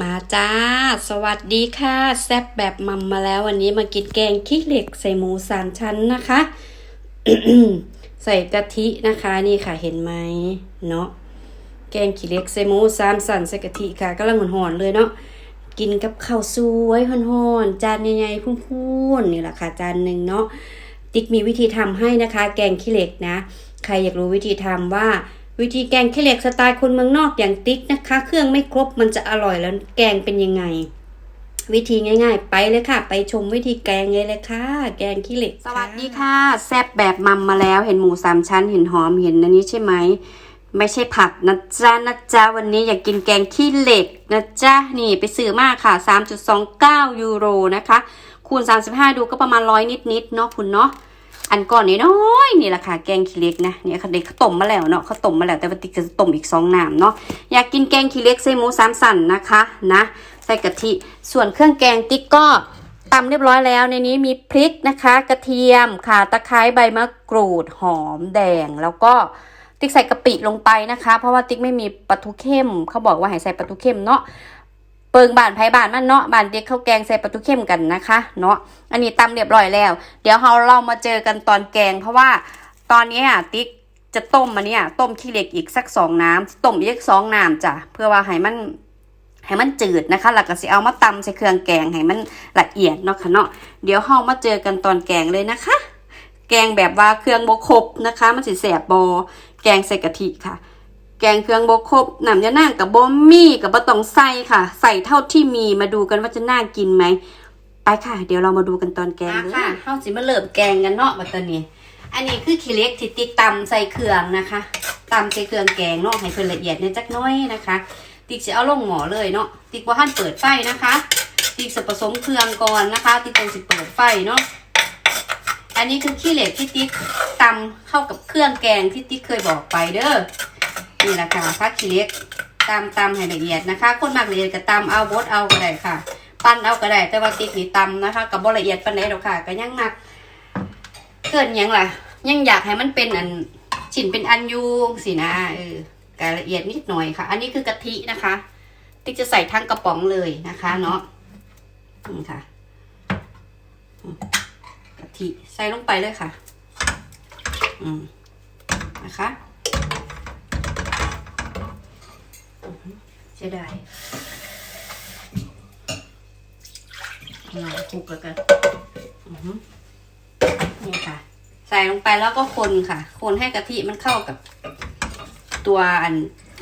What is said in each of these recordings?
มาจ้า สวัสดีค่ะ แซบแบบมัมมาแล้ววันนี้มากินแกงขี้เหล็กใส่หมูสามชั้นนะคะ ใส่กะทินะคะนี่ค่ะเห็นไหมเนาะแกงขี้เหล็กใส่หมูสามสันใส่กะทิค่ะกำลังหอนๆเลยเนาะกินกับข้าวสวยหอนๆจานใหญ่ๆพุ่นๆนี่แหละค่ะจานหนึ่งเนาะติ๊กมีวิธีทำให้นะคะ แกงขี้เหล็กนะ ใครอยากรู้วิธีทำว่า วิธีแกงขี้เหล็กสไตล์คนเมืองนอกอย่างติ๊กนะคะ เครื่องไม่ครบมันจะอร่อยแล้วแกงเป็นยังไง วิธีง่าย ๆ ไปเลยค่ะ ไปชมวิธีแกงเลยเลยค่ะ แกงขี้เหล็กสวัสดีค่ะ แซ่บแบบมัมมาแล้วเห็นหมูสามชั้นเห็นหอมเห็นอันนี้ใช่ไหมไม่ใช่ผักนะจ๊ะนะจ๊ะวันนี้อยากกินแกงขี้เหล็กนะจ๊ะนี่ไปซื้อมากค่ะ 3.29 ยูโรนะคะ คูณ 35 ดูก็ประมาณร้อยนิดๆเนาะคุณเนาะ อันก่อนนี้น้อยนี่แหละค่ะแกงขี้เล็กนะเนี่ยเขาเด็กเขาต้มมาแล้วเนาะเขาต้มมาแล้วแต่ว่าติ๊กจะต้มอีกสองน้ำเนาะอยากกินแกงขี้เล็กใส่หมูสามสันนะคะนะใส่กะทิส่วนเครื่องแกงติ๊กก็ตำเรียบร้อยแล้วในนี้มีพริกนะคะ กระเทียมข่าตะไคร้ใบมะกรูดหอมแดงแล้วก็ติ๊กใส่กะปิลงไปนะคะ เพราะว่าติ๊กไม่มีปลาทูเข้มเขาบอกว่าให้ใส่ปลาทูเข้มเนาะ เปิงบานไผ่บานมันเนาะบานเด็กข้าวแกงใส่ปลาทูเข้มกันนะคะ เนาะอันนี้ตำเรียบร้อยแล้ว เดี๋ยวเราเรามาเจอกันตอนแกง เพราะว่าตอนนี้อะติ๊กจะต้มมันเนี่ยต้มขี้เหล็กอีกสักสองน้ำต้มอีกสองน้ำจ้ะเพื่อว่าให้มันให้มันจืดนะคะแล้วก็สิเอามาตำใส่เครื่องแกงให้มันละเอียดเนาะค่ะเนาะเดี๋ยวเรามาเจอกันตอนแกงเลยนะคะ แกงแบบว่าเครื่องบครบนะคะ มันสิแสบบอแกงใส่กะทิค่ะ แกงเครื่องบครบน้ำยานั่งกับบอมมี่กับบะตองใส่ค่ะ ใส่เท่าที่มีมาดูกันว่าจะน่ากินไหม ไปค่ะ เดี๋ยวเรามาดูกันตอนแกงเลยค่ะเฮาสิมาเริ่มแกงกันเนาะบัดตอนนี้ อันนี้คือขี้เหล็กที่ติ๊กตำใส่เครื่องนะคะตำใส่เครื่องแกงเนาะให้เพิ่นละเอียดเนี่ยจักหน้อยนะคะ ติ๊กจะเอาลงหม้อเลยเนาะติ๊กว่าท่านเปิดไฟนะคะ ติ๊กจะผสมเครื่องก่อนนะคะ ติ๊กต้องสิเปิดไฟเนาะอันนี้คือขี้เหล็กที่ติ๊กตำเข้ากับเครื่องแกงที่ติ๊กเคยบอกไปเด้อ นี่แหละค่ะพักขี้เหล็กตำตำให้ละเอียดนะคะ คนมากละเอียดก็ตำเอาบดเอาก็ได้ค่ะ ปั้นเอาก็ได้ แต่ว่าติ๊กนี่ตำนะคะกับบละเอียดปานใดหรอกค่ะ ก็ยังมักเกินหยังล่ะ ยังอยากให้มันเป็นอันชิ้นเป็นอันยูสินะเออรายละเอียดนิดหน่อยค่ะ อันนี้คือกะทินะคะ ติ๊กจะใส่ทั้งกระป๋องเลยนะคะ เนาะนี่ค่ะอืมกะทิใส่ลงไปเลยค่ะ อืมนะคะอือหือเสียดายเราคลุกแล้วกันนี่ค่ะ ใส่ลงไปแล้วก็คนค่ะ คนให้กะทิมันเข้ากับ ตัวอัน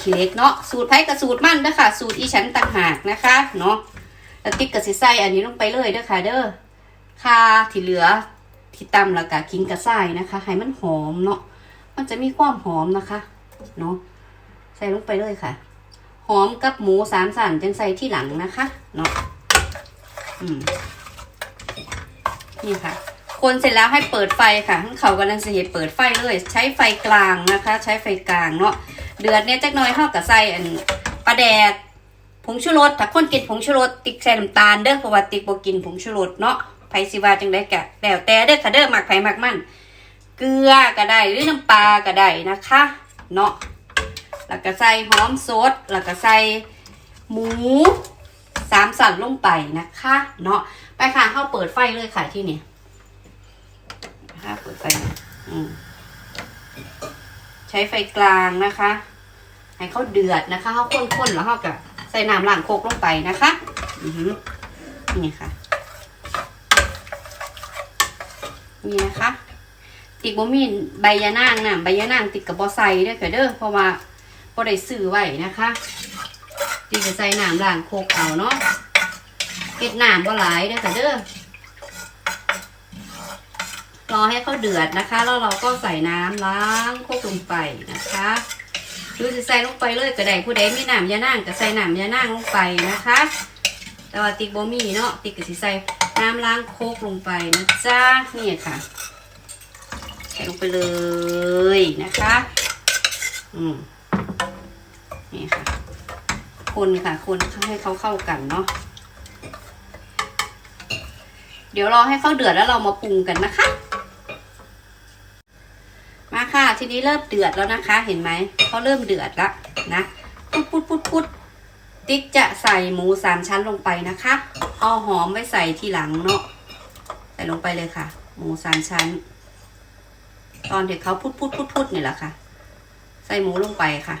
ขี้เล็กเนาะสูตรไผ่กับสูตรมันเด้อค่ะสูตรอีฉันต่างหากนะคะเนาะแล้วติ๊กกับสิใส่อันนี้ลงไปเลยเด้อค่ะเด้อค่าที่เหลือที่ตำแล้วก็ขิงกระส่นะคะให้มันหอมเนาะมันจะมีความหอมนะคะ เนาะใส่ลงไปเลยค่ะ หอมกับหมูสามสันจังใส่ที่หลังนะคะเนาะอืมนี่ค่ะ คนเสร็จแล้วให้เปิดไฟค่ะทั้งเขากำลังจะเห็นเปิดไฟเลย ใช้ไฟกลางนะคะ ใช้ไฟกลางเนาะเดือดเนี่ยจักหน้อยเท่ากับใส่อันปลาแดกผงชูรสถ้าคนกินผงชูรสติ๊กใส่น้ำตาลเด้อเพราะว่าติ๊กบ่กินผงชูรสเนาะไผสิว่าจังได้กะแล้วแต่เด้อค่ะเด้อหมักไผหมักมันเกลือก็ได้หรือน้ำปลาก็ได้นะคะ เนาะ แล้วก็ใส่หอมสด แล้วก็ใส่หมูสามสันลงไปนะคะ เนาะไปค่ะเข้าเปิดไฟเลยค่ะที่นี่นะคะเปิดไฟใช้ไฟกลางนะคะ ให้เขาเดือดนะคะเขาข้นๆแล้วเขาก็ใส่น้ำล้างโคกลงไปนะคะอืนี่ค่ะนี่นะคะ ติกบ่มีใบยะนางนะใบยะนางติดกับบอใส่ด้อค่ะเด้อเพราะว่า บ่ได้ซื้อไว้นะคะติกจะใส่น้ำล้างโคกเอาเนาะเก็ดน้ำบ่หลายเด้อค่ะเด้อรอให้เขาเดือดนะคะ แล้วเราก็ใส่น้ำล้างโคกลงไปนะคะหรือจะใส่ลงไปเลยก็ไดผู้ใดมีน้ำยานั่งก็ใส่น้ำยานั่งลงไปนะคะ แต่ว่าติ๊กบมีเนาะติ๊กก็สิใส่น้ำล้างโคกลงไปนะจ๊ะนี่ค่ะ ใส่ลงไปเลยนะคะ อืม นี่ค่ะ คนค่ะ คนให้เขาเข้ากันเนาะ เดี๋ยวรอให้เขาเดือดแล้วเรามาปรุงกันนะคะ มาค่ะ ทีนี้เริ่มเดือดแล้วนะคะ เห็นไหมเขาเริ่มเดือดแล้วนะพุดพุดพุดพุดติ๊กจะใส่หมูสามชั้นลงไปนะคะเอาหอมไว้ใส่ทีหลังเนาะใส่ลงไปเลยค่ะ หมูสามชั้น ตอนเด็กเขาพุดพุดพุดพุดนี่แหละค่ะ ใส่หมูลงไปค่ะ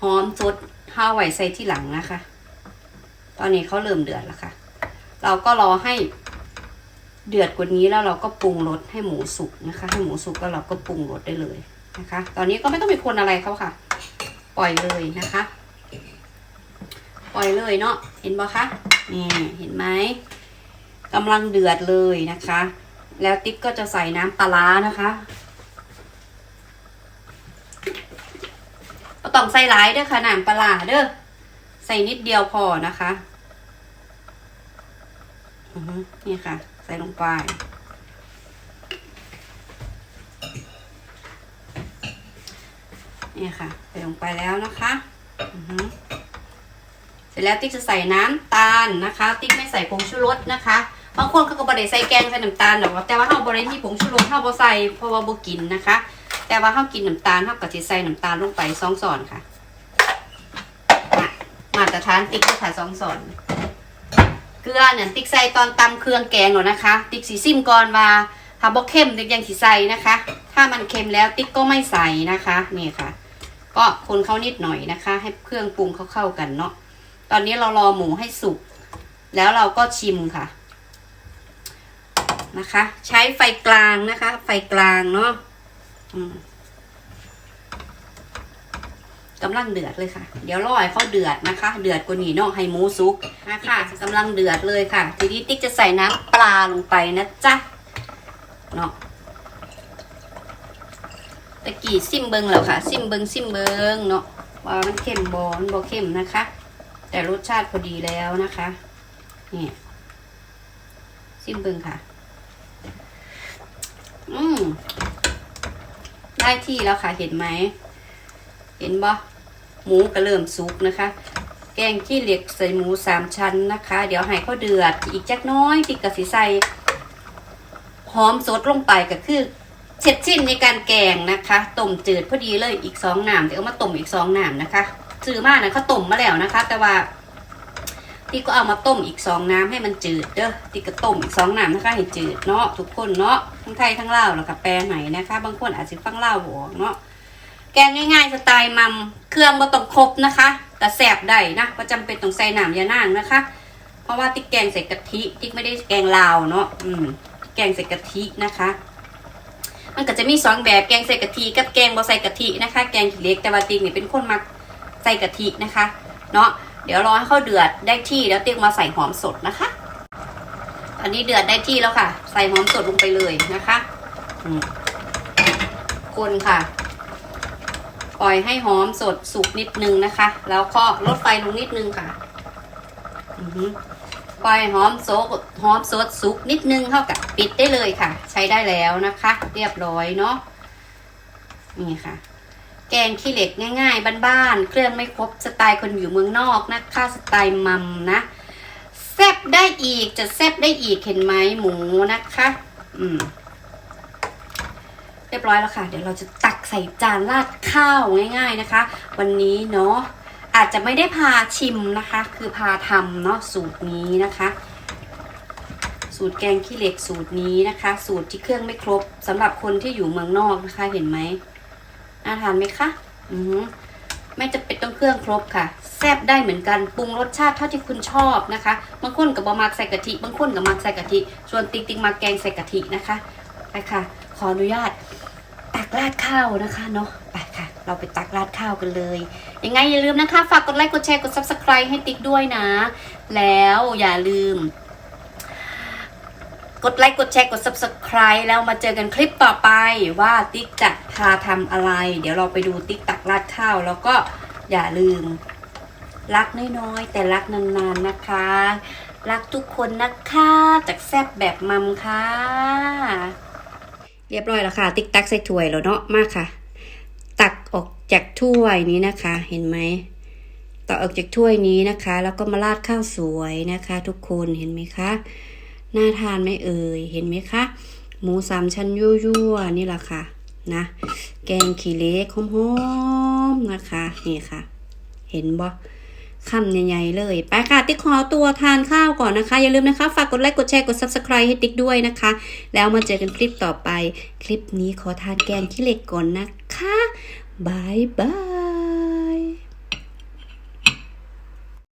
หอมสดห้าไว้ใส่ที่หลังนะคะ ตอนนี้เขาเริ่มเดือดแล้วค่ะ เราก็รอให้เดือดกว่านี้แล้วเราก็ปรุงรสให้หมูสุกนะคะ ให้หมูสุกแล้วเราก็ปรุงรสได้เลยนะคะ ตอนนี้ก็ไม่ต้องไปคนอะไรเขาค่ะ ปล่อยเลยนะคะ ปล่อยเลยเนาะ เห็นปะคะนี่เห็นไหมกำลังเดือดเลยนะคะ แล้วติ๊กก็จะใส่น้ำปลาร้านะคะ ต้องใส่หลายเด้อค่ะน้ำปลาเด้อใส่นิดเดียวพอนะคะนี่ค่ะ ใส่ลงไป นี่ค่ะ ใส่ลงไปแล้วนะคะเสร็จแล้วติ๊กจะใส่น้ำตาลนะคะ ติ๊กไม่ใส่ผงชูรสนะคะบางคนเขาก็บริใส่แกงใส่น้ำตาลหรอกแต่ว่าเขาบริมีผงชูรสเขาบริใส่เพราะว่าบกินนะคะ แต่ว่าเขากินน้ำตาลเขาก็จะใส่น้ำตาลลงไปสองส่อนค่ะ มาตรฐานติ๊กค่ะสองส่อนเกลือเนี่ยติ๊กใส่ตอนตำเครื่องแกงหรอนะคะ ติ๊กสีซิมก่อนว่าถ้าบอกเข้มติ๊กยังสีใส่นะคะ ถ้ามันเค็มแล้วติ๊กก็ไม่ใส่นะคะนี่ค่ะ ก็คนเข้านิดหน่อยนะคะ ให้เครื่องปรุงเข้าเข้ากันเนาะตอนนี้เรารอหมูให้สุก แล้วเราก็ชิมค่ะนะคะ ใช้ไฟกลางนะคะ ไฟกลางเนาะ กำลังเดือดเลยค่ะ เดี๋ยวรอให้เขาเดือดนะคะ เดือดกว่านี้เนาะให้หมูสุกนะคะกำลังเดือดเลยค่ะ ทีนี้ติ๊กจะใส่น้ำปลาลงไปนะจ๊ะเนาะตะกี้ซิมเบิงแล้วค่ะ ซิมเบิงซิมเบิงเนาะว่ามันเค็มบอมันบอเค็มนะคะ แต่รสชาติพอดีแล้วนะคะนี่ซิมเบิงค่ะ อืม ได้ที่แล้วค่ะ เห็นไหม เห็นบ่หมูก็เริ่มสุกนะคะ แกงขี้เหล็กใส่หมูสามชั้นนะคะ เดี๋ยวให้เขาเดือด อีกจักน้อยที่กะสิใส่หอมสดลงไปก็คือเสร็จสิ้นในการแกงนะคะต้มจืดพอดีเลยอีกสองหน้ำเดี๋ยวเอามาต้มอีกสองหน้ำนะคะซื้อมากนะเขาต้มมาแล้วนะคะ แต่ว่า ที่ก็เอามาต้มอีกสองน้ำให้มันจืดเด้อที่ก็ต้มอีกสองน้ำนะคะให้จืดเนาะทุกคนเนาะทั้งไทยทั้งลาวแล้วก็แปลไหนนะคะ บางคนอาจจะฟังลาวบอกเนาะแกงง่ายๆสไตล์มัมเครื่องบ่ต้องครบนะคะ แต่แสบได้นะก็จำเป็นต้องใส่น้ำยานางนะคะ เพราะว่าติ๊กแกงใส่กะทิติ๊กไม่ได้แกงลาวเนาะอืมแกงใส่กะทินะคะมันก็จะมีสองแบบแกงใส่กะทิกับแกงบ่ใส่กะทินะคะ แกงขี้เล็กแต่ว่าติ๊กเนี่ยเป็นคนมักใส่กะทินะคะ เนาะ เดี๋ยวรอให้เขาเดือดได้ที่แล้วติ๊กมาใส่หอมสดนะคะ อันนี้เดือดได้ที่แล้วค่ะ ใส่หอมสดลงไปเลยนะคะคนค่ะ ปล่อยให้หอมสดสุกนิดนึงนะคะ แล้วก็ลดไฟลงนิดนึงค่ะปล่อยหอมโซกหอมสดสุกนิดนึงเท่ากับปิดได้เลยค่ะ ใช้ได้แล้วนะคะ เรียบร้อยเนาะนี่ค่ะ แกงขี้เหล็กง่าย ๆ บ้านๆ เครื่องไม่ครบสไตล์คนอยู่เมืองนอกนะคะสไตล์มัมนะแซบได้อีกจะแซบได้อีกเห็นไหมหมูนะคะ อืม เรียบร้อยแล้วค่ะ เดี๋ยวเราจะตักใส่จานราดข้าวง่าย ๆนะคะ วันนี้เนาะอาจจะไม่ได้พาชิมนะคะ คือพาทำเนาะสูตรนี้นะคะ สูตรแกงขี้เหล็กสูตรนี้นะคะ สูตรที่เครื่องไม่ครบสำหรับคนที่อยู่เมืองนอกนะคะ เห็นไหม น่าทานไหมคะอือไม่จะเป็นต้องเครื่องครบค่ะ แซ่บได้เหมือนกันปรุงรสชาติเท่าที่คุณชอบนะคะบางคนกับบะมักใส่กะทิบางคนกับมักใส่กะทิส่วนติ๊กติ๊กมาแกงใส่กะทินะคะไปค่ะ ขออนุญาตตักราดข้าวนะคะเนาะไปค่ะ เราไปตักราดข้าวกันเลย ยังไงอย่าลืมนะคะ ฝากกดไลค์กดแชร์กด subscribe ให้ติ๊กด้วยนะ แล้วอย่าลืม กดไลค์กดแชร์กด subscribe แล้วมาเจอกันคลิปต่อไปว่าติ๊กจะพาทำอะไร เดี๋ยวเราไปดูติ๊กตักราดข้าว แล้วก็อย่าลืม รักน้อยๆ แต่รักนานๆนะคะ รักทุกคนนะคะจากแซบแบบมัมค่ะ เรียบร้อยแล้วค่ะ ติ๊กตักใส่ถ้วยแล้วเนาะมากค่ะ ตักออกจากถ้วยนี้นะคะ เห็นไหมตักออกจากถ้วยนี้นะคะ แล้วก็มาราดข้าวสวยนะคะ ทุกคนเห็นไหมคะ น่าทานไหมเอ่ย เห็นไหมคะ หมูสามชั้นยั่วๆนี่แหละค่ะนะ แกงขี้เล็กหอมๆนะคะ นี่ค่ะ เห็นบ่คำใหญ่ๆเลย ไปค่ะ ติ๊กขอตัวทานข้าวก่อนนะคะ อย่าลืมนะคะ ฝากกดไลค์ กดแชร์ กด subscribe ให้ติ๊กด้วยนะคะ แล้วมาเจอกันคลิปต่อไป คลิปนี้ขอทานแกงขี้เหล็กก่อนนะคะบายบาย